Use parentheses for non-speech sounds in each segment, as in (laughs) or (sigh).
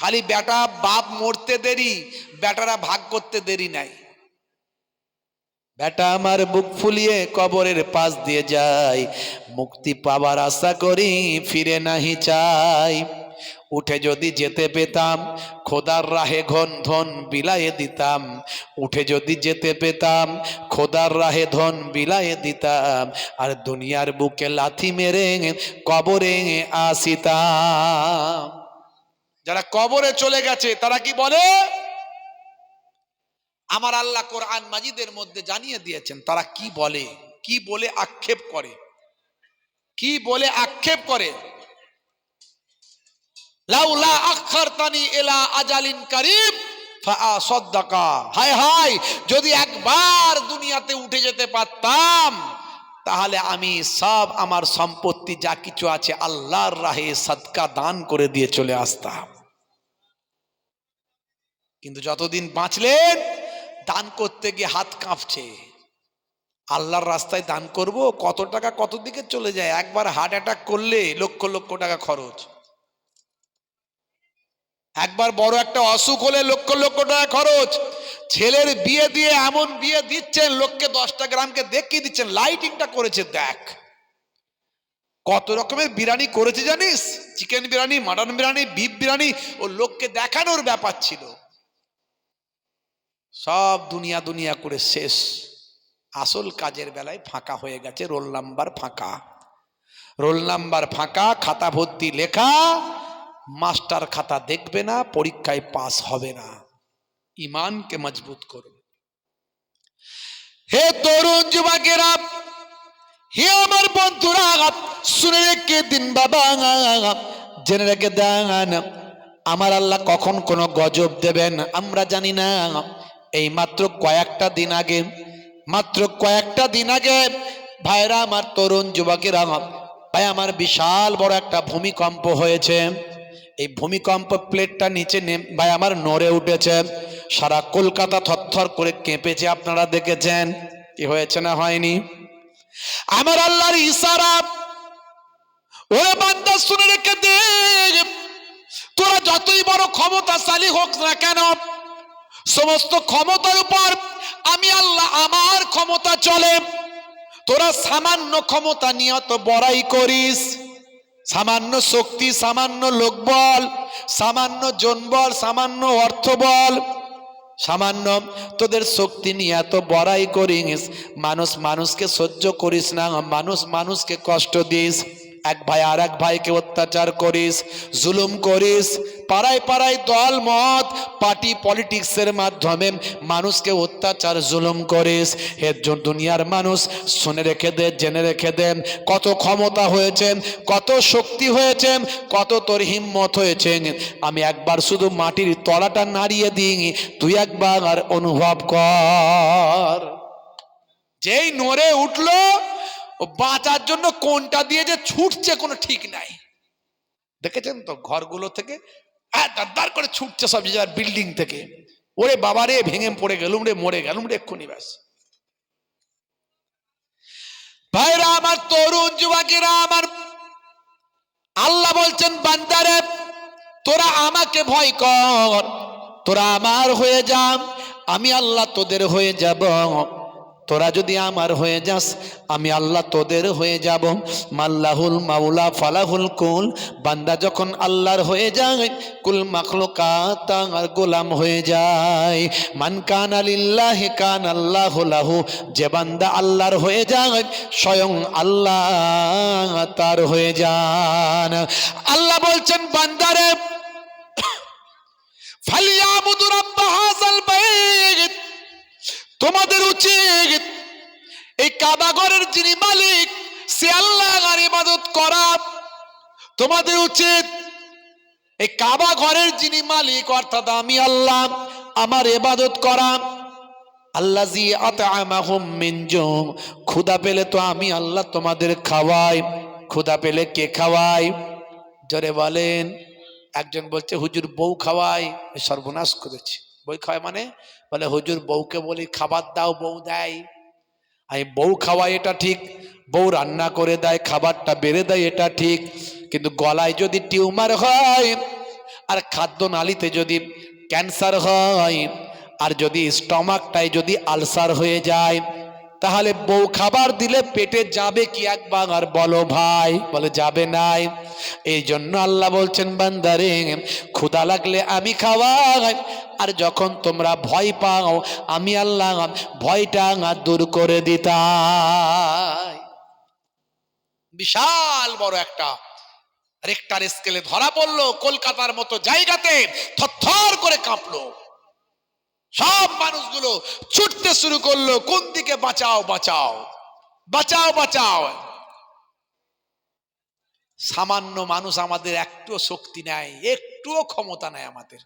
খালি বেটা বাপ মরতে দেরি, বেটারা ভাগ করতে দেরি নাই। বেটা আমার বুক ফুলিয়ে কবরের পাশ দিয়ে যায়, মুক্তি পাবার আশা করি ফিরে নাহি চাই। উঠে যদি যেতে পেতাম, খোদার রাহে ঘন ধন বিলায়ে দিতাম। উঠে যদি যেতে পেতাম, খোদার রাহে ধন বিলায়ে দিতাম। আর দুনিয়ার বুকে লাথি মেরে কবরে আসিতাম। যারা কবরে চলে গেছে, তারা কি বলে? আমার আল্লাহ কোরআন মাজিদের মধ্যে জানিয়ে দিয়েছেন, তারা কি বলে? কি বলে আক্ষেপ করে? কি বলে আক্ষেপ করে? হায় হায়, যদি একবার দুনিয়াতে উঠে যেতে পারতাম, তাহলে আমি সব আমার সম্পত্তি যা কিছু আছে আল্লাহর রাহে সদকা দান করে দিয়ে চলে আসতাম। কিন্তু যতদিন বাঁচলেন, দান করতে গিয়ে হাত কাঁপছে। আল্লাহর রাস্তায় দান করব, কত টাকা কত দিকে চলে যায়? একবার হার্ট অ্যাটাক করলে লক্ষ লক্ষ টাকা খরচ। একবার বড় একটা অসুখ হলে লক্ষ লক্ষ টাকা খরচ। ছেলের বিয়ে দিয়ে এমন বিয়ে দিচ্ছেন, লোককে দশটা গ্রামকে দেখিয়ে দিচ্ছেন লাইটিংটা করেছে, দেখ। কত রকমের বিরিয়ানি করেছে জানিস? Chicken biryani mutton biryani beef biryani, ও লোককে দেখানোর ব্যাপার ছিল। সব দুনিয়া দুনিয়া করে শেষ। আসল কাজের বেলায় ফাঁকা হয়ে গেছে, রোল নাম্বার ফাঁকা। রোল নাম্বার ফাঁকা, খাতা ভর্তি লেখা, মাস্টার খাতা দেখবে না, পরীক্ষায় পাস হবে না। ইমানকে মজবুত করুন। হে তরুণ যুবকেরা, হে আমার বন্ধুরা, শুনে রেখে দিন বাবা। জেনে রেখে দেন, আমার আল্লাহ কখন কোনো গজব দেবেন, আমরা জানি না। এই মাত্র কয়েকটা দিন আগে, মাত্র কয়েকটা দিন আগে ভাইরা আমার তরুণ যুবকেরা, ভাই আমার বিশাল বড় একটা ভূমিকম্প হয়েছে। এই ভূমিকম্প প্লেটটা নিচে নেম, ভাই আমার নড়ে উঠেছে। সারা কলকাতা থরথর করে কেঁপেছে, আপনারা দেখেছেন। কি হয়েছে না হয়নি? আমার আল্লাহর ইশারা, ওরে বান্দা, শুনে রেখে দে। তোরা যতই বড় ক্ষমতাশালী হোক না কেন সমস্ত ক্ষমতার উপর আমি আল্লাহ আমার ক্ষমতা চলে। তোরা সামান্য ক্ষমতা নিয়ে তো বড়াই করিস। সামান্য শক্তি, সামান্য লোকবল সামান্য জনবল সামান্য অর্থবল সামান্য তোদের শক্তি নিয়ে এত বড়াই করিস। মানুষ মানুষকে সহ্য করিস না, মানুষ মানুষকে কষ্ট দিস। এক ভাই আর এক ভাইকে অত্যাচার করিস, জুলুম করিস, পাড়ায় পাড়ায় দল মত, পার্টি পলিটিক্সের মাধ্যমে মানুষকে অত্যাচার, জুলুম করিস। এর জন্য দুনিয়ার মানুষ, শুনে রেখে দে, জেনে রেখে দেন কত ক্ষমতা হয়েছে, কত শক্তি হয়েছে, কত তোর হিম্মত হয়েছে। আমি একবার শুধু মাটির তলাটা নাড়িয়ে দিই তুই একবার আর অনুভব কর। যেই নড়ে উঠল ও বাঁচার জন্য কোনটা দিয়ে যে ছুটছে কোনো ঠিক নাই। দেখেছেন তো ঘরগুলো থেকে? দার করে ছুটছে সব জায়গার বিল্ডিং থেকে। ওরে বাবা রে, ভেঙে পড়ে গেলুম রে, মরে গেলুম রে, এক্ষুনি ব্যাস। ভাইরা, আমার তরুণ যুবকেরা, আমার আল্লাহ বলছেন, বান্দারে, তোরা আমাকে ভয় কর, তোরা আমার হয়ে যা আমি আল্লাহ তোদের হয়ে যাব। তোরা যদি আমার হয়ে যাস, আমি আল্লাহ তোদের হয়ে যাব। মাল্লাহুল মাউলা ফালাহুল কুল, বান্দা যখন আল্লাহর হয়ে যায়, কুল মাখলুকাত আর গোলাম হয়ে যায়। মান কান আলিল্লাহ কান আল্লাহ লাহু, যে বান্দা আল্লাহর হয়ে যায়, স্বয়ং আল্লাহ তার হয়ে যান। আল্লাহ বলছেন, বান্দারে (coughs) ফালিয়া রাব্বা হাযাল বাইত। তোমাদের উচিত এই কাবাগরের যিনি মালিক, সে আল্লাহ ইবাদত করা। তোমাদের উচিত এই কাবা ঘরের যিনি মালিক, অর্থাৎ আমি আল্লাহ, আমার এবাদত করা। আল্লাহ জি আতামাহুম মিন জুম। ক্ষুধা পেলে তো আমি আল্লাহ তোমাদের খাওয়াই। ক্ষুধা পেলে কে খাওয়াই? জোরে বলেন। একজন বলছে, হুজুর বউ খাওয়াই? সর্বনাশ করেছে। বই খাওয়ায় মানে? বলে, হুজুর, বউকে বলি, খাবার দাও, বউ দেয়। আমি, বউ খাওয়াই এটা ঠিক, বউ রান্না করে দেয়, খাবারটা বেড়ে দেয়, এটা ঠিক। কিন্তু গলায় যদি টিউমার হয় আর খাদ্য নালিতে যদি ক্যান্সার হয় আর যদি স্টমাকটায় যদি আলসার হয়ে যায় তাহলে বউ খাবার দিলে পেটে যাবে কি একবার? আর বলো ভাই, বলে যাবে নাই। এই জন্য আল্লাহ বলছেন, বান্দারে ক্ষুদা লাগলে আমি খাওয়াই। আর যখন তোমরা ভয় পাও, আমি আল্লাহ ভয়টা দূর করে দিতাই। বিশাল বড় একটা রেক্টার স্কেলে ধরা পড়ল, কলকাতার মতো জায়গাতে থরথর করে কাঁপলো। সব মানুষগুলো ছুটতে শুরু করল, কোন দিকে বাঁচাও বাঁচাও বাঁচাও বাঁচাও। সামান্য মানুষ আমাদের একটুও শক্তি নেয়, একটুও ক্ষমতা নেয় আমাদের।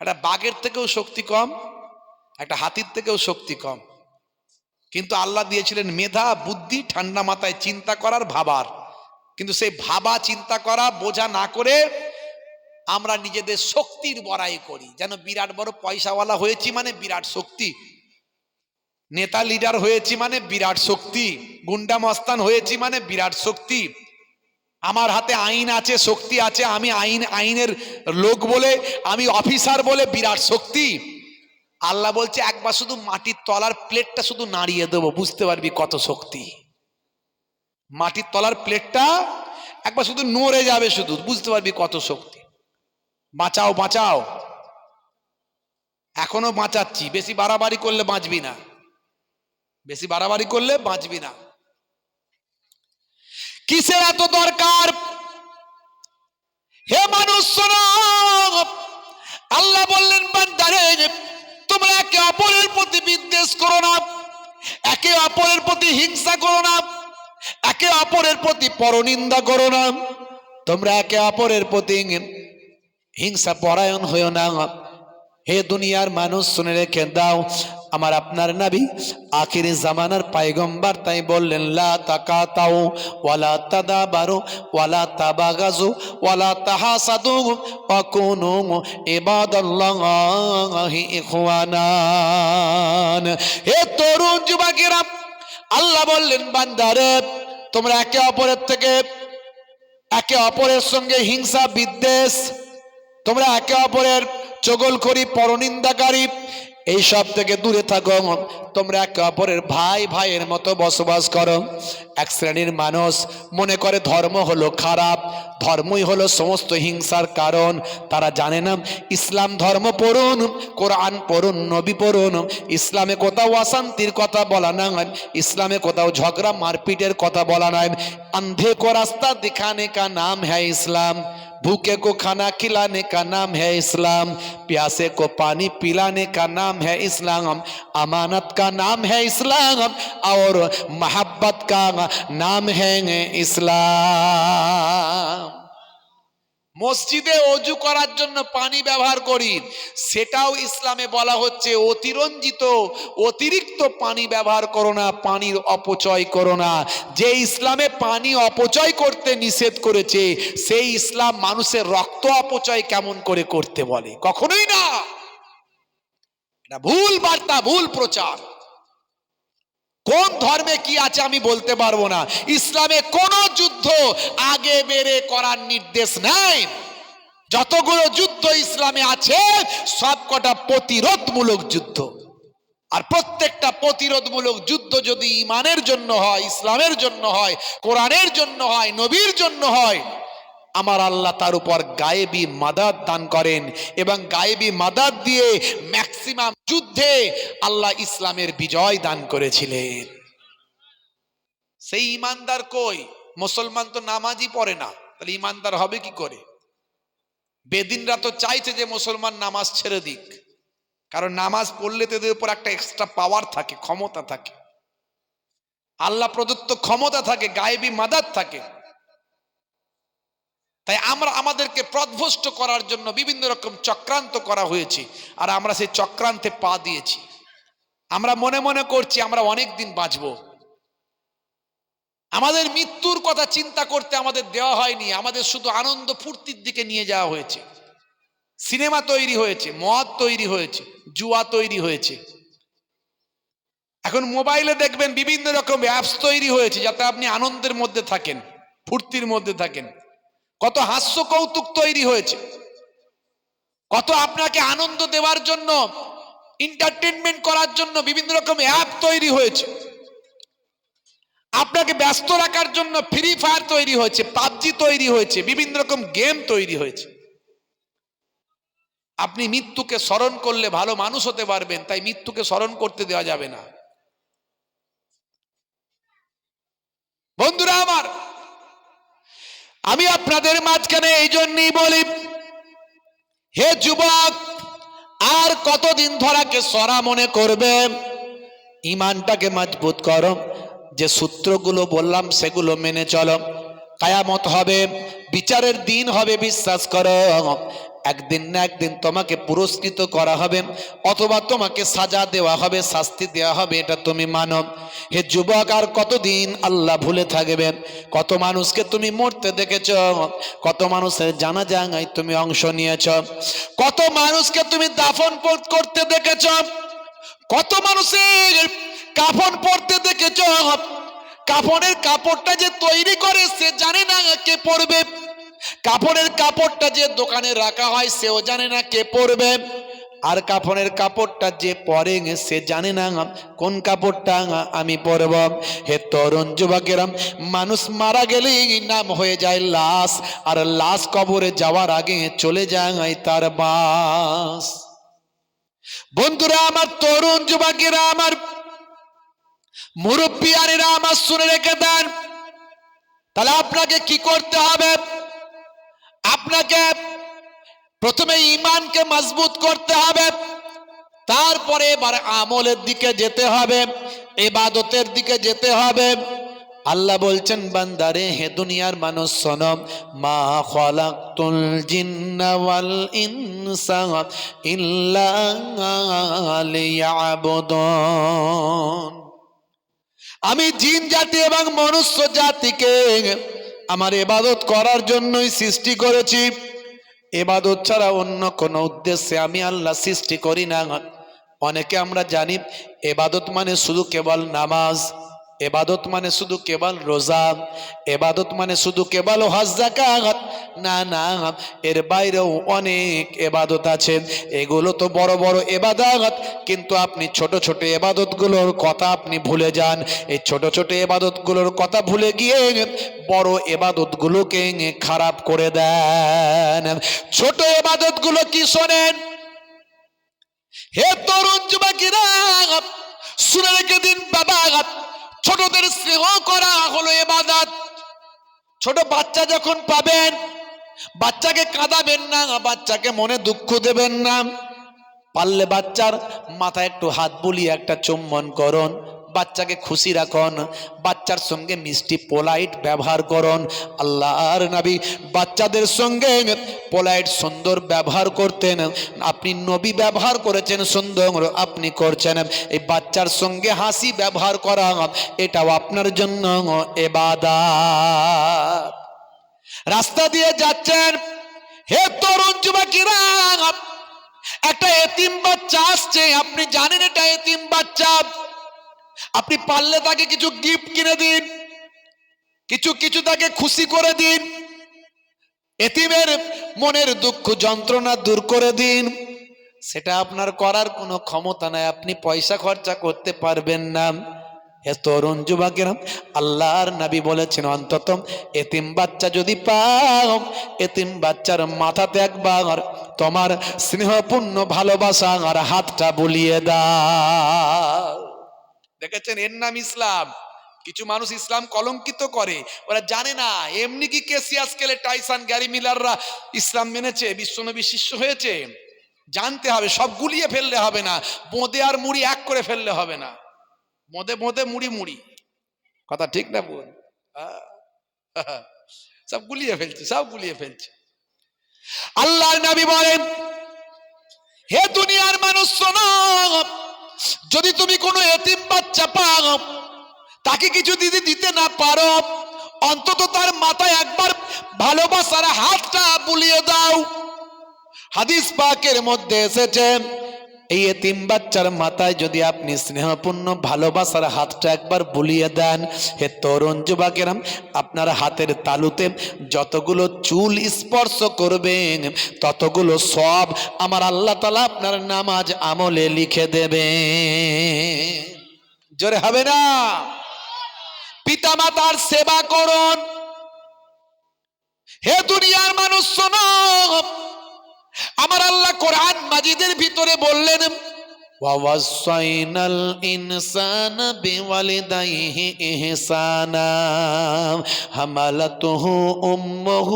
একটা বাঘের থেকেও শক্তি কম, একটা হাতির থেকেও শক্তি কম। কিন্তু আল্লাহ দিয়েছিলেন মেধা, বুদ্ধি, ঠান্ডা মাথায় চিন্তা করার ভাবার। কিন্তু সেই ভাবা, চিন্তা করা, বোঝা না করে আমরা নিজেদের শক্তির বড়াই করি। যেন বিরাট বড় পয়সাওয়ালা হয়েছি মানে বিরাট শক্তি। নেতা লিডার হয়েছি মানে বিরাট শক্তি। গুন্ডা মস্তান হয়েছি মানে বিরাট শক্তি। আমার হাতে আইন আছে, শক্তি আছে, আমি আইন, আইনের লোক বলে, আমি অফিসার বলে বিরাট শক্তি। আল্লাহ বলছে, একবার শুধু মাটির তলার প্লেটটা শুধু নাড়িয়ে দেবো, বুঝতে পারবি কত শক্তি। মাটির তলার প্লেটটা একবার শুধু নড়ে যাবে শুধু, বুঝতে পারবি কত শক্তি। বাঁচাও বাঁচাও। এখনও বাঁচাচ্ছি। বেশি বাড়াবাড়ি করলে বাঁচবি না। বেশি বাড়াবাড়ি করলে বাঁচবি না। কিসের এত দরকার? হে মানুষ আল্লাহ বললেন, বান্দারে, তোমরা একে অপরের প্রতি বিদ্বেষ করো না। একে অপরের প্রতি হিংসা করো না। একে অপরের প্রতি পরনিন্দা করো না। তোমরা একে অপরের প্রতি হিংসা পরায়ণ হয়েও না। হে দুনিয়ার মানুষ, শুনে রেখে দাও, আমার আপনার নাবি আখির জামানার পাইগম্বার তাই বললেন, লা তাকাতাও ওয়ালা তাদাবারু ওয়ালা তাবাগাজু ওয়ালা তাহাসাদু, ওয়া কুনু ইবাদাল্লাহি ইখওয়ানান। হে তরুণ যুবকেরা, আল্লাহ বললেন, বান্দারে, তোমরা একে অপরের থেকে, একে অপরের সঙ্গে হিংসা বিদ্বেষ তোমরা একে অপরের চগলখড়ি পরনিন্দাকারী। এইসব থেকে দূরে থাকো। তোমরা একে অপরের ভাই ভাইয়ের মতো বসবাস করো। এক শ্রেণির মানুষ মনে করে ধর্ম হলো খারাপ। ধর্মই হলো সমস্ত হিংসার কারণ তারা জানে না ইসলাম ধর্ম পড়ুন কোরআন পড়ুন নবী পড়ুন ইসলামে কোথাও অশান্তির কথা বলা না ইসলামে কোথাও ঝগড়া মারপিটের কথা বলা নয় अंधे को रास्ता दिखाने का नाम है इस्लाम भूखे को खाना खिलाने का नाम है इस्लाम प्यासे को पानी पिलाने का नाम है इस्लाम अमानत का नाम है इस्लाम और मोहब्बत का नाम है इस्लाम মসজিদে অজু করার জন্য পানি ব্যবহার করি। সেটাও ইসলামে বলা হচ্ছে অতিরঞ্জিত, অতিরিক্ত পানি ব্যবহার করো না, পানির অপচয় করো না। যে ইসলামে পানি অপচয় করতে নিষেধ করেছে, সেই ইসলাম মানুষের রক্ত অপচয় কেমন করে করতে বলে? কখনোই না! এটা ভুল বার্তা, ভুল প্রচার। কোন ধর্মে কি আছে আমি বলতে পারব না। ইসলামে কোন যুদ্ধ আগে বেড়ে করার নির্দেশ নাই। যতগুলো যুদ্ধ ইসলামে আছে সবকটা প্রতিরোধমূলক যুদ্ধ। আর প্রত্যেকটা প্রতিরোধমূলক যুদ্ধ যদি ইমানের জন্য হয়, ইসলামের জন্য হয়, কোরআনের জন্য হয়, নবীর জন্য হয় আমার আল্লাহ তার উপর গায়েবী মাদাত দান করেন এবং গায়েবী মাদাত দিয়ে ম্যাক্সিমাম যুদ্ধে আল্লাহ ইসলামের বিজয় দান করেছিলেন। সেই ইমানদার কই? মুসলমান তো নামাজই পড়ে না। তাহলে ইমানদার হবে কি করে? বেদিনরা তো চাইছে যে মুসলমান নামাজ ছেড়ে দিক। কারণ নামাজ পড়লে তাদের উপর একটা এক্সট্রা পাওয়ার থাকে, ক্ষমতা থাকে। আল্লাহ প্রদত্ত ক্ষমতা থাকে, গায়েবী মাদাত থাকে। তাই আমরা আমাদেরকে প্রধ্বষ্ট করার জন্য বিভিন্ন রকম চক্রান্ত করা হয়েছে আর আমরা সেই চক্রান্তে পা দিয়েছি। আমরা মনে মনে করছি আমরা অনেক দিন বাঁচব। আমাদের মৃত্যুর কথা চিন্তা করতে আমাদের দেওয়া হয়নি, আমাদের শুধু আনন্দ ফুর্তির দিকে নিয়ে যাওয়া হয়েছে। সিনেমা তৈরি হয়েছে, মদ তৈরি হয়েছে, জুয়া তৈরি হয়েছে। এখন মোবাইলে দেখবেন বিভিন্ন রকম অ্যাপস তৈরি হয়েছে যাতে আপনি আনন্দের মধ্যে থাকেন, ফুর্তির মধ্যে থাকেন। কত হাস্য কৌতুক তৈরি হয়েছে। কত আপনাকে আনন্দ দেওয়ার জন্য এন্টারটেনমেন্ট করার জন্য বিভিন্ন রকম অ্যাপ তৈরি হয়েছে। আপনাকে ব্যস্ত রাখার জন্য ফ্রি ফায়ার তৈরি হয়েছে, পাবজি তৈরি হয়েছে, বিভিন্ন রকম গেম তৈরি হয়েছে। আপনি মৃত্যুকে স্মরণ করলে ভালো মানুষ হতে পারবেন, তাই মৃত্যুকে স্মরণ করতে দেওয়া যাবে না। বন্ধুরা আমার আমি আপনাদের মাঝখানে এই জন্যই বলি, হে যুবক, আর কতদিন ধরাকে সরা মনে করবে? ইমানটাকে মজবুত করো। যে সূত্রগুলো বললাম, সেগুলো মেনে চলো। কায়ামত হবে, বিচারের দিন হবে, বিশ্বাস করো। একদিন না একদিন তোমাকে পুরস্কৃত করা হবে, অথবা তোমাকে সাজা দেওয়া হবে, শাস্তি দেওয়া হবে, এটা তুমি মানো। হে যুবক, আর কতদিন আল্লাহ ভুলে থাকবে? কত মানুষকে তুমি মরতে দেখেছ? কত মানুষের জানা জাঙ্গায় তুমি অংশ নিয়েছ? কত মানুষকে তুমি দাফন করতে দেখেছ? কত মানুষের কাফন পরতে দেখেছ? কাফনের কাপড়টা যে তৈরি করে, সে জানে না কে পরবে। কাপড়ের কাপড়টা যে দোকানে রাখা হয়, সেও জানে না কে পরবে। আর কাপড়ের কাপড়টা যে পরে, সে জানে না কোন কাপড়টা আমি পরব। হে তরুণ যুবকেরা মানুষ মারা গেলেই নাম হয়ে যায় লাশ, আর লাশ কবরে যাওয়ার আগে চলে যায় তার বাস। বন্ধুরা, আমার তরুণ যুবকেরা, আমার মুরব্বিয়ারেরা আমার শুনে রেখে দেন। তাহলে আপনাকে কি করতে হবে? আপনাকে প্রথমে ইমানকে মজবুত করতে হবে, তারপরে এবার আমলের দিকে যেতে হবে এবাদতের দিকে যেতে হবে। আল্লাহ বলছেন, বান্দারে, হে দুনিয়ার মানুষ, শোনো, মা খলাকতুল জিন্না ওয়াল ইনসা ইল্লা লিয়াবুদুন। আমি জিন জাতি এবং মনুষ্য জাতিকে আমার এবাদত করার জন্যই সৃষ্টি করেছি। এবাদত ছাড়া অন্য কোনো উদ্দেশ্যে আমি আল্লাহ সৃষ্টি করি না। অনেকে আমরা জানি এবাদত মানে শুধু কেবল নামাজ। এবাদত মানে শুধু কেবল রোজা, এবাদত মানে শুধু কেবল হজ জাকাত না না, এর বাইরেও অনেক এবাদত আছে। এগুলো তো বড় বড় এবাদত। কিন্তু আপনি ছোট ছোট এবাদতগুলোর কথা আপনি ভুলে যান। এই ছোট ছোট এবাদতগুলোর কথা ভুলে গিয়ে বড় এবাদতগুলোকে খারাপ করে দেন। ছোট এবাদতগুলো কি শোনেন? হে তরুণ যুবকেরা, শুনে রেখে দিন বাবা। ছোটদের স্নেহ করা হলো এবাদাত। ছোট বাচ্চা যখন পাবেন, বাচ্চাকে কাঁদাবেন না, বাচ্চাকে মনে দুঃখ দেবেন না। পারলে বাচ্চার মাথায় একটু হাত বুলিয়ে একটা চুম্বন করুন। বাচ্চাকে খুশি রাখুন, বাচ্চার সঙ্গে মিষ্টি পোলাইট ব্যবহার করুন। আল্লাহর নবী বাচ্চাদের সঙ্গে পোলাইট সুন্দর ব্যবহার করতেন। আপনি নবী ব্যবহার করেছেন, সুন্দর আপনি করছেন। এই বাচ্চার সঙ্গে হাসি ব্যবহার করা, এটাও আপনার জন্য এবাদাত। রাস্তা দিয়ে যাচ্ছেন, হে তরুণ যুবকেরা, একটা এতিম বাচ্চা আসছে, আপনি জানেন এটা এতিম বাচ্চা। আপনি পারলে তাকে কিছু গিফট কিনে দিন, কিছু কিছু তাকে খুশি করে দিন, এতিমের মনের দুঃখ যন্ত্রণা দূর করে দিন। সেটা আপনার করার কোনো ক্ষমতা নাই, আপনি পয়সা খরচা করতে পারবেন না। এ তরুণ যুবকেরা, আল্লাহর নবী বলেছেন, অন্তত এতিম বাচ্চা যদি পাও, এতিম বাচ্চার মাথাতে একবার তোমার স্নেহপূর্ণ ভালোবাসা আর হাতটা বুলিয়ে দাও। দেখেছেন? এর নাম ইসলাম। কিছু মানুষ ইসলাম কলঙ্কিত করে। ওরা জানে না। এমনি কি কেসিয়াস কেলে টাইসান, গ্যারি মিলাররা ইসলাম মেনেছে, বিশ্বনবী শিষ্য হয়েছে? জানতে হবে, সব গুলিয়ে ফেললে হবে না। বোঁদে আর মুড়ি এক করে ফেললে হবে না। মোদে মোদে, মুড়ি মুড়ি। কথা ঠিক না বোন সব গুলিয়ে ফেলছে, সব গুলিয়ে ফেলছে। আল্লাহর নবী বলেন, হে দুনিয়ার মানুষ, শোনো। যদি তুমি কোনো এতিম বাচ্চা পাও, তাকে কিছু দিদি দিতে না পারো, অন্তত তার মাথায় একবার ভালোবাসার হাতটা বুলিয়ে দাও। হাদিস পাকের মধ্যে এসেছে এই এতিম বাচ্চার মাথায় যদি আপনি স্নেহপূর্ণ, ভালোবাসার হাতটা একবার বুলিয়ে দেন, হে তরুণ যুবকেরাম আপনার হাতের তালুতে যতগুলো চুল স্পর্শ করবেন ততগুলো সব আমার আল্লাহ তালা আপনার নামাজ আমলে লিখে দেবে। জোরে হবে না? পিতামাতার সেবা করুন। হে দুনিয়ার মানুষ, শোনো। আমার আল্লাহ কোরআন মাজিদের ভিতরে বললেন ووصينا الإنسان بوالديه إحسانا حملته أمه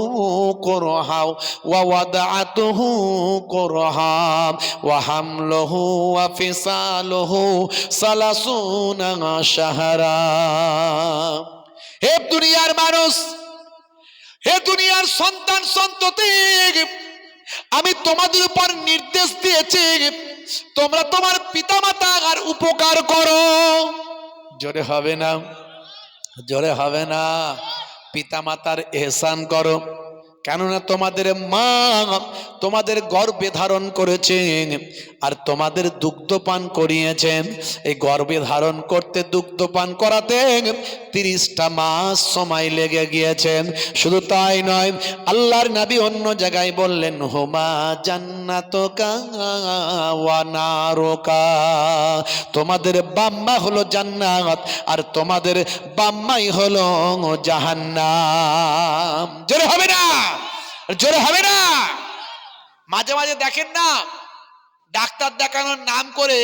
كرها ووضعته كرها وحمله وفصاله ثلاثون شهرا হে দুনিয়ার মানুষ হে দুনিয়ার সন্তান সন্ততি আমি তোমাদের উপর নির্দেশ দিয়েছি, তোমরা তোমার পিতামাতা আর উপকার করো। জোরে হবে না, জোরে হবে না। পিতামাতার এহসান করো। কেননা তোমাদের মা তোমাদের গর্বে ধারণ করেছেন আর তোমাদের দুগ্ধ পান করিয়েছেন। এই গর্বে ধারণ করতে দুগ্ধ পান করাতে তিরিশটা মাস সময় লেগে গিয়েছেন। শুধু তাই নয়, আল্লাহর নাবি অন্য জায়গায় বললেন, হোমা জান্নাত নারকা। তোমাদের বাম্মা হলো জান্নাত আর তোমাদের বাম্মাই হলো জাহান্নাম। জোরে হবে না! জোরে হবে না। মাঝে মাঝে দেখেন না, ডাক্তার দেখানোর নাম করে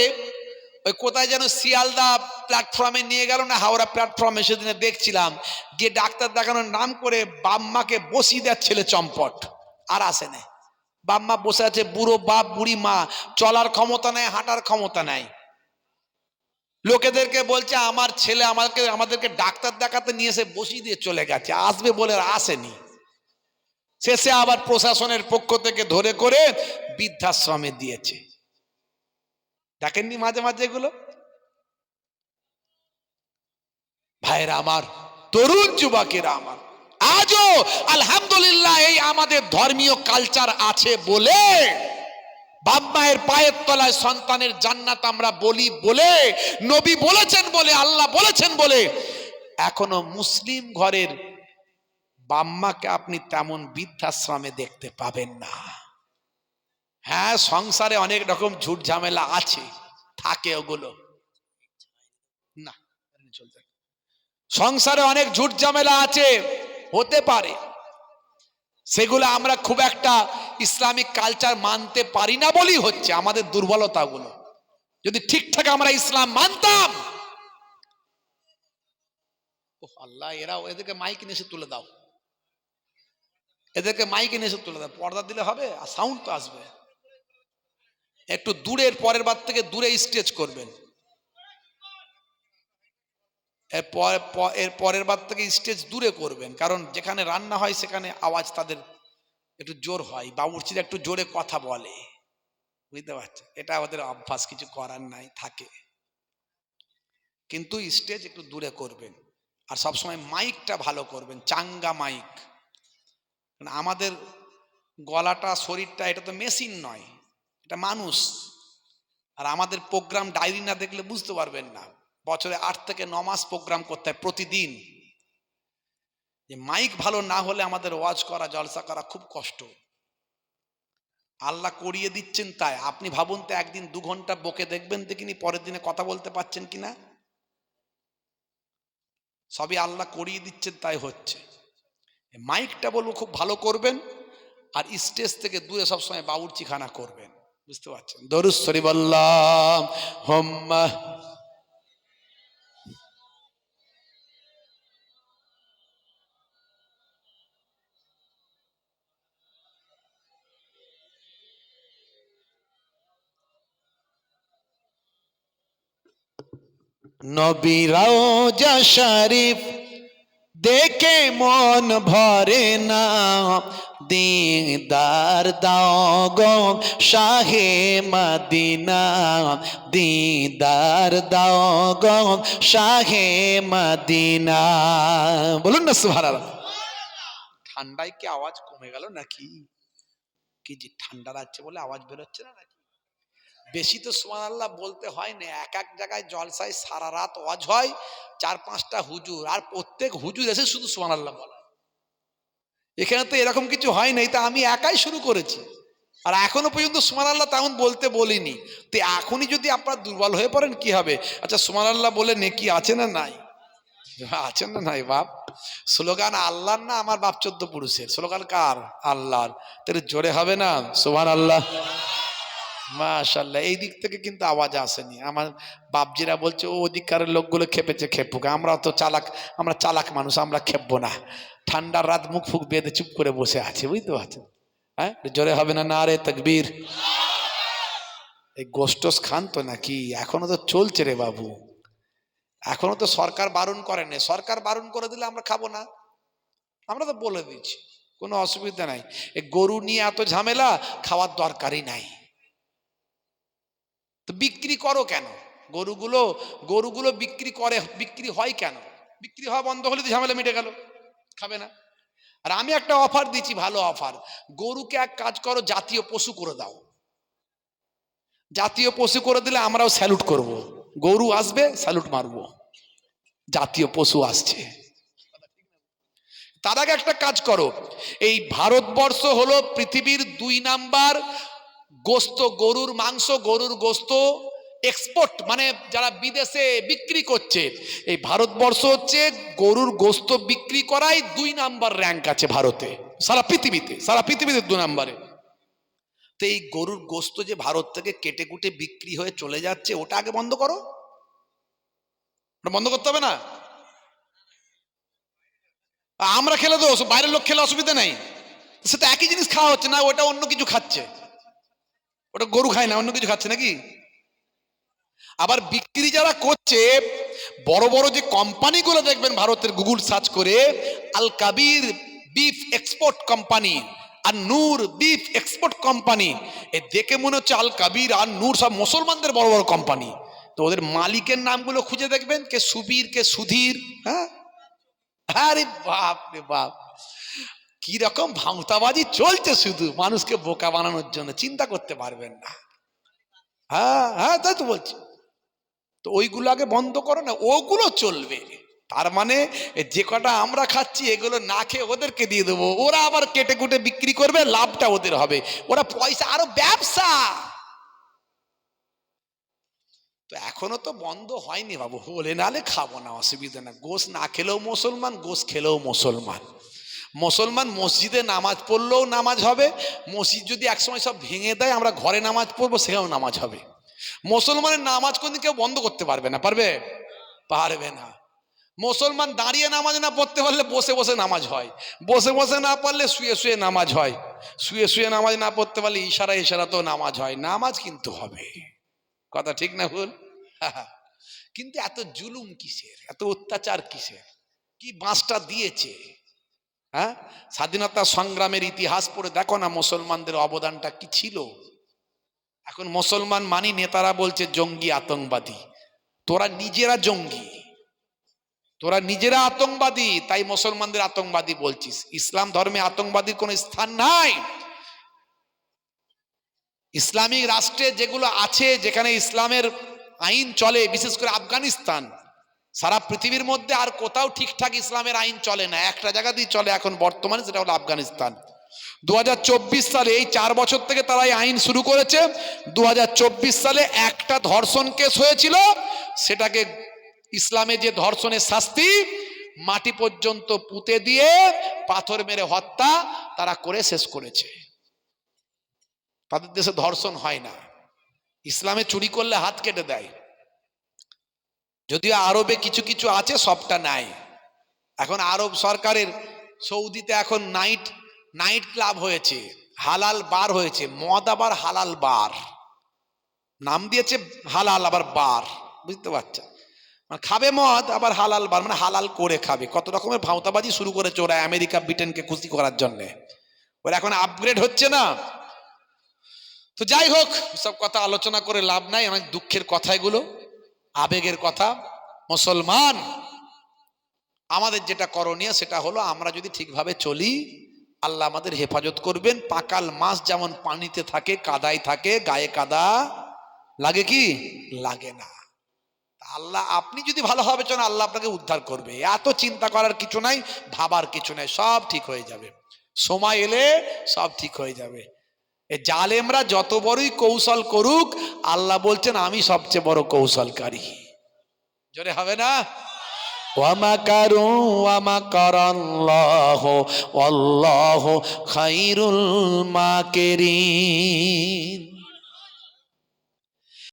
ওই কোথায় যেন শিয়ালদা প্ল্যাটফর্মে নিয়ে গেল না, হাওড়া প্ল্যাটফর্মে সেদিনে দেখছিলাম, গিয়ে ডাক্তার দেখানোর নাম করে বাম্মাকে বসিয়ে দেয় ছেলে চম্পট। আর আসে না। বাম্মা বসে আছে, বুড়ো বাপ, বুড়ি মা, চলার ক্ষমতা নেই, হাঁটার ক্ষমতা নাই। লোকেদেরকে বলছে, আমার ছেলে আমাদেরকে আমাদেরকে ডাক্তার দেখাতে নিয়ে এসে বসিয়ে দিয়ে চলে গেছে, আসবে বলে আসেনি। শেষে আবার প্রশাসনের পক্ষ থেকে ধরে করে বৃদ্ধাশ্রমে দিয়েছে। দেখেননি মাঝে মাঝে এগুলো? ভাইরা আমার, তরুণ যুবকেরা আমার, আজও আলহামদুলিল্লাহ এই আমাদের ধর্মীয় কালচার আছে বলে বাপ মায়ের পায়ের তলায় সন্তানের জান্নাত আমরা বলি বলে, নবী বলেছেন বলে, আল্লাহ বলেছেন বলে, এখনও মুসলিম ঘরের বাম্মাকে আপনি তেমন বৃদ্ধাশ্রমে দেখতে পাবেন না। হ্যাঁ সংসারে অনেক রকম ঝুট ঝামেলা আছে, থাকে ওগুলো। না, সংসারে অনেক ঝুট ঝামেলা আছে, হতে পারে। সেগুলো আমরা খুব একটা ইসলামিক কালচার মানতে পারি না বলেই হচ্ছে, আমাদের দুর্বলতাগুলো। যদি ঠিকঠাক আমরা ইসলাম মানতাম। আল্লাহ, এরা, এদেরকে মাইক নিয়ে তুলে দাও। এদেরকে মাইকে নিয়ে এসে তুলে দাও পর্দা দিলে হবে আর সাউন্ড তো আসবে। একটু দূরের পরের বার থেকে দূরে স্টেজ করবেন। এর পর- এর পরের বার থেকে স্টেজ দূরে করবেন। কারণ যেখানে রান্না হয় সেখানে আওয়াজ তাদের একটু জোর হয়। বাবুর্চিরা একটু জোরে কথা বলে। বুঝতে পারছে এটা ওদের অভ্যাস, কিছু করার নাই, থাকে। কিন্তু স্টেজ একটু দূরে করবেন। আর সবসময় মাইকটা ভালো করবেন, চাঙ্গা মাইক আমাদের গলাটা, শরীরটা, এটা তো মেশিন নয়, এটা মানুষ। আর আমাদের প্রোগ্রাম ডায়েরি না দেখলে বুঝতে পারবেন না। বছরে আট থেকে ন মাস প্রোগ্রাম করতে হয় প্রতিদিন। যে মাইক ভালো না হলে আমাদের ওয়াজ করা, জলসা করা খুব কষ্ট। আল্লাহ করিয়ে দিচ্ছেন তাই। আপনি ভাবুন তো একদিন দু ঘণ্টা বকে দেখবেন দেখিনি পরের দিনে কথা বলতে পারছেন কিনা সবই আল্লাহ করিয়ে দিচ্ছেন তাই হচ্ছে। মাইকটা বলব খুব ভালো করবেন আর স্টেজ থেকে দূরে সবসময় বাউরচি খানা করবেন, বুঝতে পারছেন? দরুদ শরীফ আল্লাহ, হোম্মা। নবীরাও যা শরীফ দেখে মন ভরে না। দিদার দাও গো শাহে মদিনা। দিদার দাও গো শাহে মদিনা। বলুন না, সুবহানাল্লাহ। ঠান্ডায় কি আওয়াজ কমে গেল নাকি? কি যে ঠান্ডা লাগছে বলে আওয়াজ বেরোচ্ছে না নাকি? বেশি তো সুমান আল্লাহ বলতে হয় না, এক এক জায়গায় জলসায় সারা রাত ওয়াজ হয় চার পাঁচটা হুজুর, আর প্রত্যেক হুজুর এসে শুধু সুমান আল্লাহ বলে। এখানে তো এরকম কিছু হয় নাই, তা আমি একাই শুরু করেছি। আর এখনও পর্যন্ত সুমান আল্লাহ তেমন বলতে বলিনি। তো এখনই যদি আপনার দুর্বল হয়ে পড়েন, কি হবে? আচ্ছা সুমান আল্লাহ বলে নেকি আছে না নাই? আছেন না নাই, বাপ? স্লোগান আল্লাহর না আমার বাপ চোদ্দ পুরুষের? স্লোগান কার? আল্লাহর। তাহলে জোরে হবে না? সুমান আল্লাহ মাশাল্লাহ এই দিক থেকে কিন্তু আওয়াজ আসেনি। আমার বাপজিরা বলছে, ও ওদিককারের লোকগুলো খেপেছে, খেপুক। আমরা তো চালাক, আমরা চালাক মানুষ, আমরা খেপবো না। ঠান্ডার রাত মুখ ফুক বেঁধে চুপ করে বসে আছে, বুঝতে পারছেন? হ্যাঁ? জোরে হবে না না রে তকবীর। এই গোষ্ঠস খান তো নাকি? এখনও তো চলছে রে বাবু। এখনও তো সরকার বারণ করেনি সরকার বারণ করে দিলে আমরা খাব না। আমরা তো বলে দিচ্ছি, কোনো অসুবিধা নাই। এই গরু নিয়ে এত ঝামেলা, খাওয়ার দরকারই নাই। বিক্রি করো কেন? গরুগুলো গরুগুলো বিক্রি করে, বিক্রি হয় কেন? বিক্রি হওয়া বন্ধ হলে তো ঝামেলা মিটে গেল, খাবে না। আর আমি একটা অফার দিচ্ছি, ভালো অফার গরুকে এক কাজ করো, জাতীয় পশু করে দাও। জাতীয় পশু করে দিলে আমরাও স্যালুট করব। গরু আসবে স্যালুট মারবো। জাতীয় পশু আসছে। তার আগে একটা কাজ করো। এই ভারতবর্ষ হলো পৃথিবীর দুই নাম্বার গোস্ত, গরুর মাংস, গরুর গোস্ত এক্সপোর্ট মানে যারা বিদেশে বিক্রি করছে। এই ভারতবর্ষ হচ্ছে গরুর গোস্ত বিক্রি করাই দুই নাম্বার র্যাঙ্ক আছে ভারতে। সারা পৃথিবীতে সারা পৃথিবীতে দু নাম্বারে। তো এই গরুর গোস্ত যে ভারত থেকে কেটে কুটে বিক্রি হয়ে চলে যাচ্ছে, ওটা আগে বন্ধ করো। ওটা বন্ধ করতে হবে না? আমরা খেলে তো বাইরের লোক খেলে অসুবিধা নেই। সেটা একই জিনিস খাওয়া হচ্ছে না, ওটা অন্য কিছু খাচ্ছে। ওটা গরু খায় না, অন্য কিছু খাচ্ছে নাকি? আবার বিক্রি যারা করছে, বড় বড় যে কোম্পানিগুলো দেখবেন ভারতের গুগল সার্চ করে, Al Kabir beef export company আর নূর বিফ এক্সপোর্ট কোম্পানি, এ দেখে মনে হচ্ছে আল কাবির আর নূর সব মুসলমানদের বড় বড় কোম্পানি। তো ওদের মালিকের নামগুলো খুঁজে দেখবেন, কে সুবীর, কে সুধীর হ্যাঁ? আরে বাপ রে বাপ! কি রকম ভাঙতাবাজি চলছে শুধু? মানুষকে বোকা বানানোর জন্য চিন্তা করতে পারবেন না। হ্যাঁ হ্যাঁ তাই তো বলছি। তো ওইগুলো আগে বন্ধ করো না, ওগুলো চলবে। তার মানে যে কটা আমরা খাচ্ছি, এগুলো না খেয়ে ওদেরকে দিয়ে দেবো। ওরা আবার কেটে কুটে বিক্রি করবে, লাভটা ওদের হবে। ওরা পয়সা, আরও ব্যবসা। তো এখনও তো বন্ধ হয়নি বাবু, হলে নালে খাব না, অসুবিধা না গোস না খেলেও মুসলমান গোস খেলেও মুসলমান। মুসলমান মসজিদে নামাজ পড়লেও নামাজ হবে, মসজিদ যদি একসময় সব ভেঙে দেয়, আমরা ঘরে নামাজ পড়ব, সেখানেও নামাজ হবে। মুসলমানের নামাজ কোনদিন কেউ বন্ধ করতে পারবে না, পারবে? পারবে না। মুসলমান দাঁড়িয়ে নামাজ না পড়তে পারলে বসে বসে নামাজ হয়, বসে বসে না পারলে শুয়ে শুয়ে নামাজ হয়, শুয়ে শুয়ে নামাজ না পড়তে পারলে ইশারা ইশারা তো নামাজ হয়, নামাজ কিন্তু হবে। কথা ঠিক না ভুল? (laughs) কিন্তু এত জুলুম কিসের? এত অত্যাচার কিসের? কি বাঁশটা দিয়েছে? হ্যাঁ? স্বাধীনতা সংগ্রামের ইতিহাস পড়ে দেখো না মুসলমানদের অবদানটা কি ছিল? এখন মুসলমান মানি নেতারা বলছে জঙ্গি আতঙ্কবাদী। তোরা নিজেরা জঙ্গি। তোরা নিজেরা আতঙ্কবাদী, তাই মুসলমানদের আতঙ্কবাদী বলছিস। ইসলাম ধর্মে আতঙ্কবাদীর কোনো স্থান নাই। ইসলামিক রাষ্ট্রে যেগুলো আছে, যেখানে ইসলামের আইন চলে, বিশেষ করে আফগানিস্তান সারা পৃথিবীর মধ্যে আর কোথাও ঠিকঠাক ইসলামের আইন চলে না। একটা জায়গাতেই চলে এখন বর্তমানে, সেটা হলো আফগানিস্তান। দু হাজার চব্বিশ সালে এই চার বছর থেকে তারা এই আইন শুরু করেছে। দু হাজার চব্বিশ সালে একটা ধর্ষণ কেস হয়েছিল। সেটাকে ইসলামে যে ধর্ষণের শাস্তি, মাটি পর্যন্ত পুঁতে দিয়ে পাথর মেরে হত্যা তারা করে শেষ করেছে। তাদের দেশে ধর্ষণ হয় না। ইসলামে চুরি করলে হাত কেটে দেয়। যদিও আরবে কিছু কিছু আছে, সবটা নাই। এখন আরব সরকারের সৌদিতে এখন নাইট নাইট ক্লাব হয়েছে, হালাল বার হয়েছে, মদ আবার হালাল বার। নাম দিয়েছে হালাল আবার বার, বুঝতে পারছেন? মানে খাবে মদ, আবার হালাল বার মানে হালাল করে খাবে। কত রকমের ভাঁওতাবাজি শুরু করেছে ওরা আমেরিকা, ব্রিটেনকে খুশি করার জন্যে। ওরা এখন আপগ্রেড হচ্ছে না। তো যাই হোক, সব কথা আলোচনা করে লাভ নাই অনেক দুঃখের কথা এগুলো আবেগের কথা, মুসলমান। আমাদের যেটা করণীয় সেটা হলো আমরা যদি ঠিকভাবে চলি, আল্লাহ আমাদের হেফাজত করবেন। পাকাল মাছ যেমন পানিতে থাকে, কাদায় থাকে, গায়ে কাদা, লাগে কি? লাগে না। আল্লাহ, আপনি যদি ভালোভাবে চান আল্লাহ আপনাকে উদ্ধার করবে। এত চিন্তা করার কিছু নাই, ভাবার কিছু নাই, সব ঠিক হয়ে যাবে। সময় এলে সব ঠিক হয়ে যাবে। জালেমরা যত বড়ই কৌশল করুক, আল্লাহ বলছেন, আমি সবচেয়ে বড় কৌশলকারী। জোরে হবে না? মাকেরিন।